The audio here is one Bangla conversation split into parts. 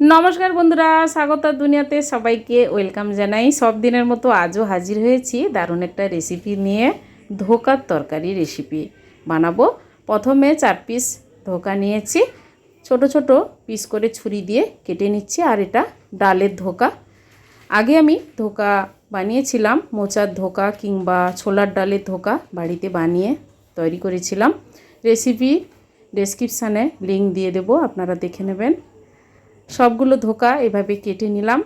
নমস্কার বন্ধুরা, স্বাগত দুনিয়াতে সবাইকে। ওয়েলকাম জানাই। সব দিনের মতো আজও হাজির হয়েছি দারুণ একটা রেসিপি নিয়ে, ধোকার তরকারি রেসিপি বানাবো। প্রথমে চার পিস ধোকা নিয়েছি। ছোট ছোট পিস করে ছুরি দিয়ে কেটে নিচ্ছি, আর এটা ডালের ধোকা। আগে আমি ধোকা বানিয়েছিলাম, মোচার ধোকা কিংবা ছোলার ডালের ধোকা বাড়িতে বানিয়ে তৈরি করেছিলাম। রেসিপি ডেসক্রিপশানে লিঙ্ক দিয়ে দেবো, আপনারা দেখে নেবেন। সবগুলো ধোকা এভাবে কেটে নিলাম।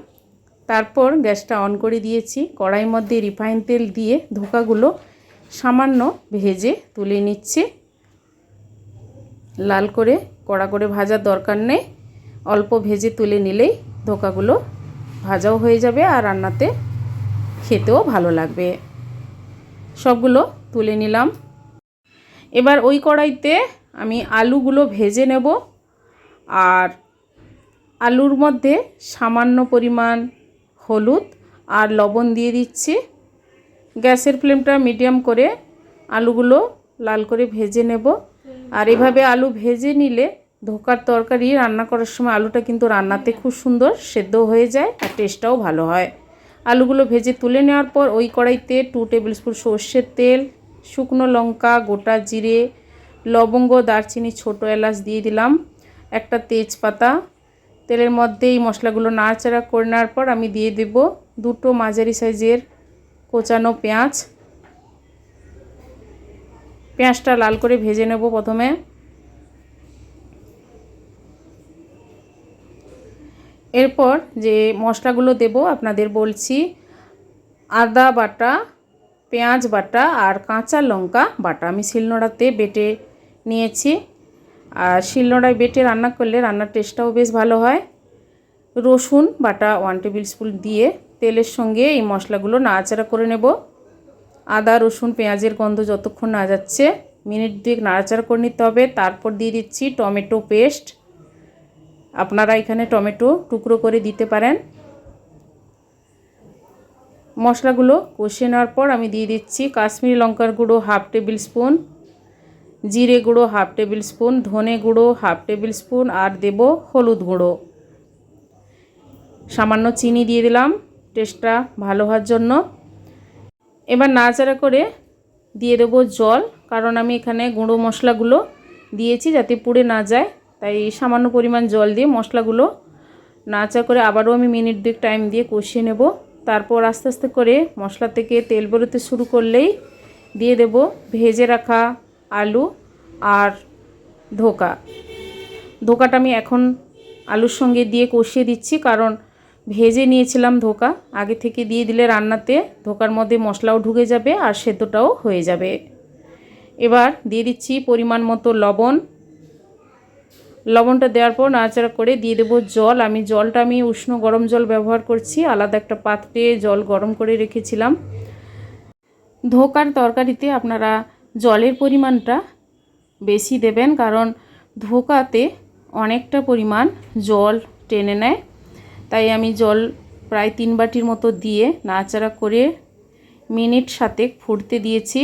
তারপর গ্যাসটা অন করে দিয়েছি। কড়াইয়ের মধ্যে রিফাইন তেল দিয়ে ধোকাগুলো সামান্য ভেজে তুলে নিচ্ছে। লাল করে, কড়া করে ভাজার দরকার নেই। অল্প ভেজে তুলে নিলেই ধোকাগুলো ভাজাও হয়ে যাবে আর রান্নাতে খেতেও ভালো লাগবে। সবগুলো তুলে নিলাম। এবার ওই কড়াইতে আমি আলুগুলো ভেজে নেব। আর আলুর মধ্যে সামান্য পরিমাণ হলুদ আর লবণ দিয়ে দিচ্ছি। গ্যাসের ফ্লেমটা মিডিয়াম করে আলুগুলো লাল করে ভেজে নেব। আর এভাবে আলু ভেজে নিলে ধোকার তরকারি রান্না করার সময় আলুটা কিন্তু রান্নাতে খুব সুন্দর সেদ্ধ হয়ে যায় আর টেস্টটাও ভালো হয়। আলুগুলো ভেজে তুলে নেওয়ার পর ওই কড়াইতে টু টেবিল স্পুন সর্ষের তেল, শুকনো লঙ্কা, গোটা জিরে, লবঙ্গ, দারচিনি, ছোটো এলাচ দিয়ে দিলাম, একটা তেজপাতা তেলের মধ্যে এই মশলাগুলো নাড়াচাড়া করে নেওয়ার পর আমি দিয়ে দেব দুটো মাঝারি সাইজের কোচানো পেঁয়াজ। পেঁয়াজটা লাল করে ভেজে নেব প্রথমে। এরপর যে মশলাগুলো দেব আপনাদের বলছি, আদা বাটা, পেঁয়াজ বাটা আর কাঁচা লঙ্কা বাটা। আমি শিলনোড়াতে বেটে নিয়েছি। আর শিলনোড়ায় বেটে রান্না করলে রান্নার টেস্টটাও বেশ ভালো হয়। রসুন, বাটা ওয়ান টেবিল স্পুন দিয়ে তেলের সঙ্গে এই মশলাগুলো নাড়াচাড়া করে নেব। আদা, রসুন, পেঁয়াজের গন্ধ যতক্ষণ না যাচ্ছে, মিনিট দুয়েক নাড়াচাড়া করে নিতে হবে। তারপর দিয়ে দিচ্ছি টমেটো পেস্ট। আপনারা এখানে টমেটো টুকরো করে দিতে পারেন। মশলাগুলো কষিয়ে নেওয়ার পর আমি দিয়ে দিচ্ছি কাশ্মীরি লঙ্কার গুঁড়ো হাফ টেবিল স্পুন জিরে গুঁড়ো হাফ টেবিল স্পুন, ধনে গুঁড়ো হাফ টেবিল স্পুন আর দেব হলুদ গুঁড়ো। সামান্য চিনি দিয়ে দিলাম টেস্টটা ভালো হওয়ার জন্য। এবার নাড়াচাড়া করে দিয়ে দেবো জল, কারণ আমি এখানে গুঁড়ো মশলাগুলো দিয়েছি যাতে পুড়ে না যায়, তাই সামান্য পরিমাণ জল দিয়ে মশলাগুলো নাচা করে আবারও আমি মিনিট দুয়েক টাইম দিয়ে কষিয়ে নেব। তারপর আস্তে আস্তে করে মশলা থেকে তেল বেরোতে শুরু করলেই দিয়ে দেব ভেজে রাখা আলু আর ধোকা। ধোকাটা আমি এখন আলুর সঙ্গে দিয়ে কষিয়ে দিচ্ছি, কারণ ভেজে নিয়েছিলাম ধোকা। আগে থেকে দিয়ে দিলে রান্নাতে ধোকার মধ্যে মশলাও ঢুকে যাবে আর সেদ্ধটাও হয়ে যাবে। এবার দিয়ে দিচ্ছি পরিমাণ মতো লবণ। লবণটা দেওয়ার পর নাড়াচাড়া করে দিয়ে দেবো জল। আমি জলটা আমি উষ্ণ গরম জল ব্যবহার করছি, আলাদা একটা পাত্রে জল গরম করে রেখেছিলাম। ধোকার তরকারিতে আপনারা জলের পরিমাণটা বেশি দেবেন, কারণ ধোকাতে অনেকটা পরিমাণ জল টেনে নেয়। তাই আমি জল প্রায় তিন বাটির মতো দিয়ে নাড়াচাড়া করে মিনিট সাথে ফুটতে দিয়েছি।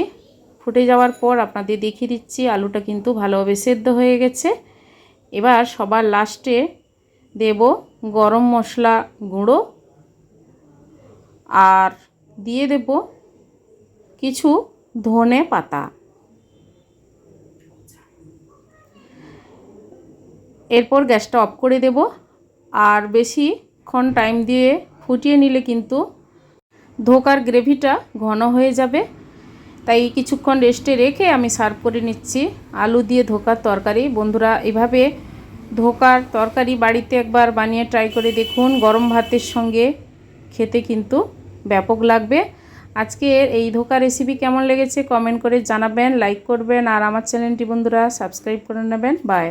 ফুটে যাওয়ার পর আপনাদের দেখিয়ে দিচ্ছি, আলুটা কিন্তু ভালোভাবে সেদ্ধ হয়ে গেছে। এবার সবার লাস্টে দেব গরম মশলা গুঁড়ো আর দিয়ে দেব কিছু ধনে পাতা। এরপর গ্যাসটা অফ করে দেব। আর বেশিক্ষণ টাইম দিয়ে ফুটিয়ে নিলে কিন্তু ধোকার গ্রেভিটা ঘন হয়ে যাবে। তাই কিছুক্ষণ রেস্টে রেখে আমি সার্ভ করে নিচ্ছি আলু দিয়ে ধোকার তরকারি। বন্ধুরা, এভাবে ধোকার তরকারি বাড়িতে একবার বানিয়ে ট্রাই করে দেখুন। গরম ভাতের সঙ্গে খেতে কিন্তু ব্যাপক লাগবে। আজকের এই ধোকা রেসিপি কেমন লেগেছে কমেন্ট করে জানাবেন লাইক করবেন, আর আমার চ্যানেলটি বন্ধুরা সাবস্ক্রাইব করে নেবেন। বাই